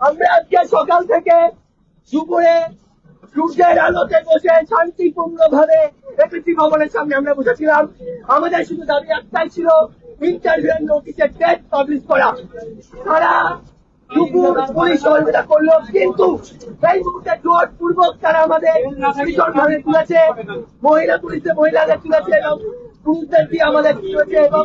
আমরা আজকে সকাল থেকে দুপুরে সূর্যের আলোতে বসে শান্তিপূর্ণ ভাবে এপিসি ভবনের সামনে আমরা বসেছিলাম। আমাদের শুধু দাবি একটাই ছিল ইন্টারভিউ নোটিশের ডেট পাবলিশ করা। তারা পুলিশ সহযোগিতা করল, কিন্তু এই মুহূর্তে জোরপূর্বক তারা আমাদের ভীষণ ভাবে মহিলা পুলিশে মহিলাদের তুলেছে এবং পুরুষদের দিয়ে আমাদের তুলেছে এবং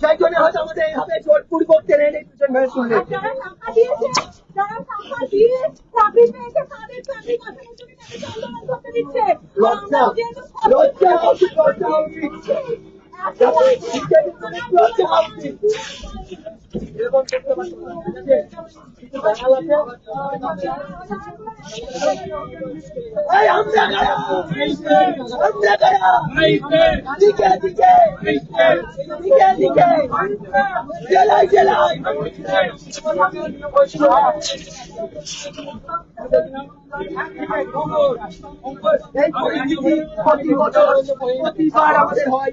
সেই জন্য হয়তো আমাদের এইভাবে জোরপূর্বক টেনে এনে পিছন লজ্জা লজ্জা লজ্জা লজ্জা এরকম করতে দিকে দিকে দিকে দিকে জেলায় জেলায় প্রতি বছর প্রতিবার আমাদের হয়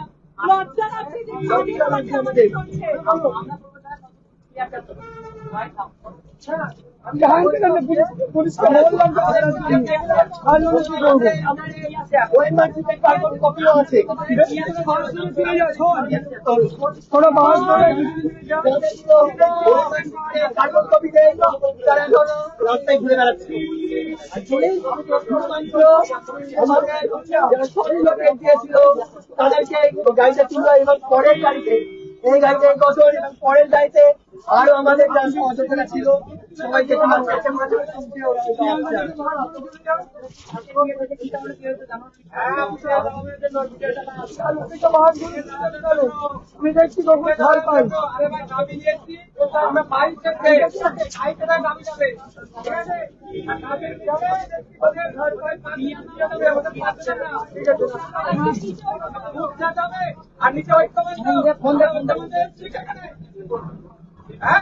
লজ্জা লাগছে তাদেরকে গাড়িতে তুললো এবং পরের গাড়িতে এই গাড়িতে পরের গাড়িতে আরও আমাদের ছিল। আমি দেখছি কখন ঝাড় পাই আর নিচে ঐক্যবদ্ধ ফোন দে ফোন দে হ্যাঁ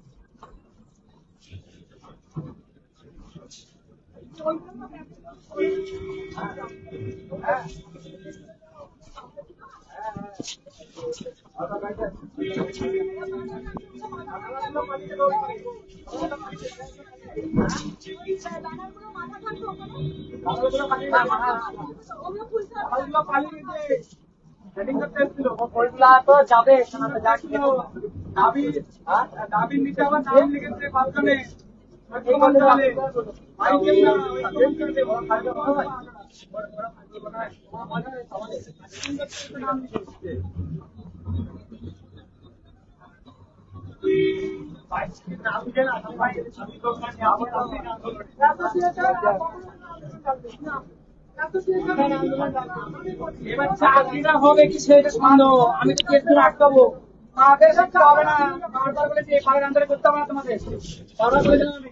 যাবে দাবি দাবির নিচে আবার নাম লিখেছে পাঁচজনে এবার চাকরিটা হবে কি সেটা শুনো। আমি তো করে আটকাবো। আমাদের কাছে হবে না। বারবার বলে যে এফআইআর আন্দোলন করতে হবে না তোমাদের। বারবার বলে দিলাম আমি।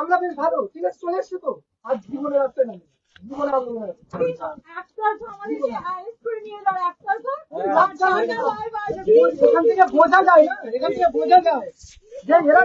আমরা বেশ ভালো ঠিক আছে চলে এসছে তো আর জীবনে রাখতে না জীবনে আন্দোলন। হ্যাঁ। এখান থেকে বোঝা যায় না এখান থেকে বোঝা যায় যে এরা